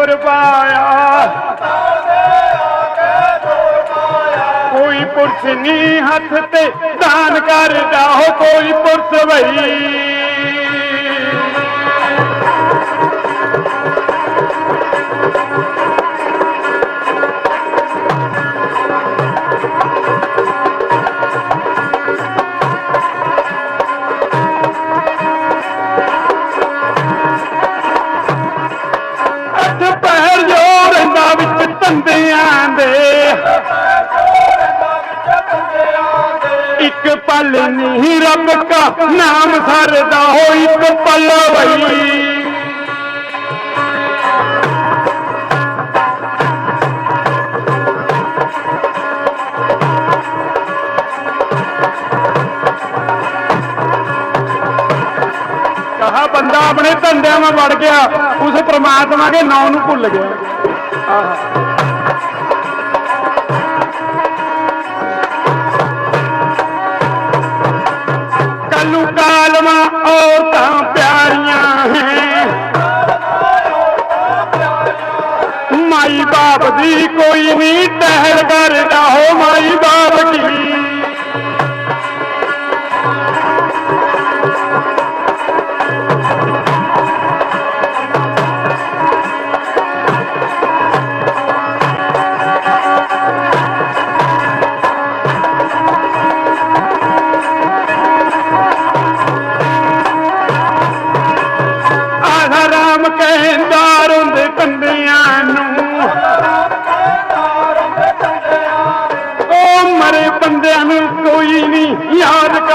ਤੁਰ ਪਾਇਆ। ਕੋਈ ਪੁਰਸ਼ ਨਹੀਂ ਹੱਥ ਤੇ ਦਾਨ ਕਰਦਾ ਹੋ ਕੋਈ ਪੁਰਸ਼ ਵਈ ਇੱਕ ਪਲ ਨਹੀਂ ਰੱਬ ਕਾ, ਨਾਮ ਸਰਦਾ ਹੋ ਇੱਕ ਪਲ ਕਹਾ ਬੰਦਾ ਆਪਣੇ ਧੰਦਿਆਂ ਵਿੱਚ ਵੜ ਗਿਆ, ਉਸ ਪ੍ਰਮਾਤਮਾ ਦੇ ਨਾਮ ਨੂੰ ਭੁੱਲ ਗਿਆ। ਆਹਾ। ਬਾਪ ਦੀ ਕੋਈ ਨਹੀਂ ਟਹਿਲ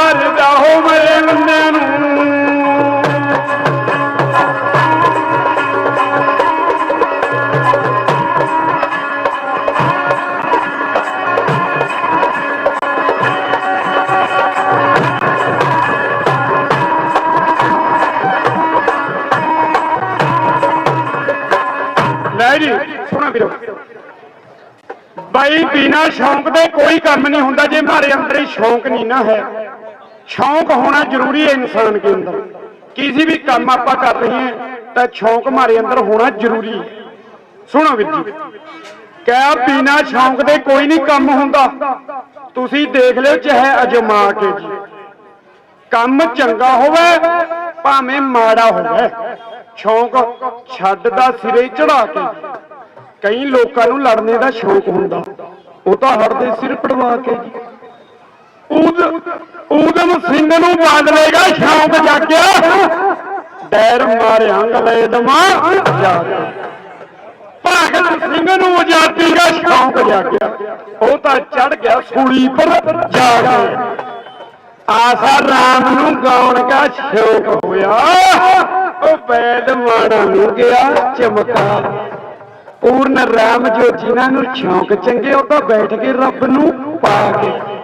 ਯਾਦ ਕਰਦਾ ਹੋ ਮਰੇ ਬੰਦਿਆਂ ਨੂੰ। ਲੈ ਜੀ, ਸੁਣਾ ਵੀਰੋ। ਬਾਈ ਬਿਨਾ ਸ਼ੌਂਕ ਦੇ ਕੋਈ ਕੰਮ ਨਹੀਂ ਹੁੰਦਾ, ਜੇ ਮਾਰੇ ਅੰਦਰ ਹੀ ਸ਼ੌਂਕ ਨਹੀਂ ਨਾ ਹੈ ਸ਼ੌਂਕ ਹੋਣਾ ਜ਼ਰੂਰੀ ਹੈ ਇਨਸਾਨ ਕੇ ਅੰਦਰ। ਕਿਸੇ ਵੀ ਕੰਮ ਆਪਾਂ ਕਰ ਰਹੇ ਹਾਂ, ਤਾਂ ਸ਼ੌਂਕ ਮਾਰੇ ਅੰਦਰ ਹੋਣਾ ਜ਼ਰੂਰੀ ਹੈ। ਸੁਣੋ ਵੀਰ ਜੀ ਕਿਆ ਬਿਨਾ ਸ਼ੌਂਕ ਦੇ ਕੋਈ ਨਹੀਂ ਕੰਮ ਹੁੰਦਾ। ਤੁਸੀਂ ਦੇਖ ਲਿਓ ਚਾਹੇ ਅਜਮਾ ਕੇ ਜੀ। ਕੰਮ ਚੰਗਾ ਹੋਵੇ, ਭਾਵੇਂ ਮਾੜਾ ਹੋਵੇ। ਸ਼ੌਂਕ ਛੱਡਦਾ ਸਿਰੇ ਚੜਾ ਕੇ। ਕਈ ਲੋਕਾਂ ਨੂੰ ਲੜਨੇ ਦਾ ਸ਼ੌਂਕ ਹੁੰਦਾ। ਉਹ ਤਾਂ ਹੜਦੇ ਸਿਰ ਪੜਵਾ ਕੇ ਜੀ। ਉਦ ਉਦਮ ਸਿੰਘ ਨੂੰ ਬਦਲੇਗਾ ਸ਼ੌਂਕ ਜਾਗਿਆ ਡੈਰ ਮਾਰਿਆ ਗਲੇ ਦਮਾ। ਜਾਗਿਆ ਭਗਤ ਸਿੰਘ ਨੂੰ ਆਜ਼ਾਦੀ ਦਾ ਸ਼ੌਂਕ ਜਾਗਿਆ ਉਹ ਤਾਂ ਚੜ ਗਿਆ ਸੂਲੀ ਪਰ ਜਾ ਕੇ। ਆਸਾ ਰਾਮ ਨੂੰ ਗਾਉਣ ਦਾ ਸ਼ੌਕ ਹੋਇਆ। ਉਹ ਬੈਦ ਮਾੜਾ ਨੂੰ ਗਿਆ ਚਮਕਾ। ਪੂਰਨ ਰਾਮ ਜੋ ਜਿਨ੍ਹਾਂ ਨੂੰ ਸ਼ੌਕ ਚੰਗੇ, ਉਹ ਤਾਂ ਬੈਠ ਕੇ ਰੱਬ ਨੂੰ ਪਾ ਕੇ।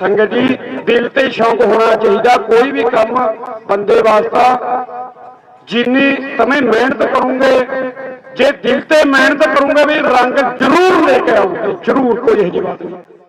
ਸੰਗਤ ਜੀ, ਦਿਲ ਤੇ ਸ਼ੌਕ ਹੋਣਾ ਚਾਹੀਦਾ, ਕੋਈ ਵੀ ਕੰਮ ਬੰਦੇ ਵਾਸਤਾ ਜਿੰਨੀ તમે ਮਿਹਨਤ ਕਰੋਗੇ, ਜੇ ਦਿਲ ਤੇ ਮਿਹਨਤ ਕਰੋਗੇ ਵੀ ਰੰਗ ਜ਼ਰੂਰ ਲੈ ਕੇ ਆਉਂਗੇ, ਜ਼ਰੂਰ, ਕੋਈ ਇਹੋ ਜਿਹੀ ਬਾਤ ਨਹੀਂ।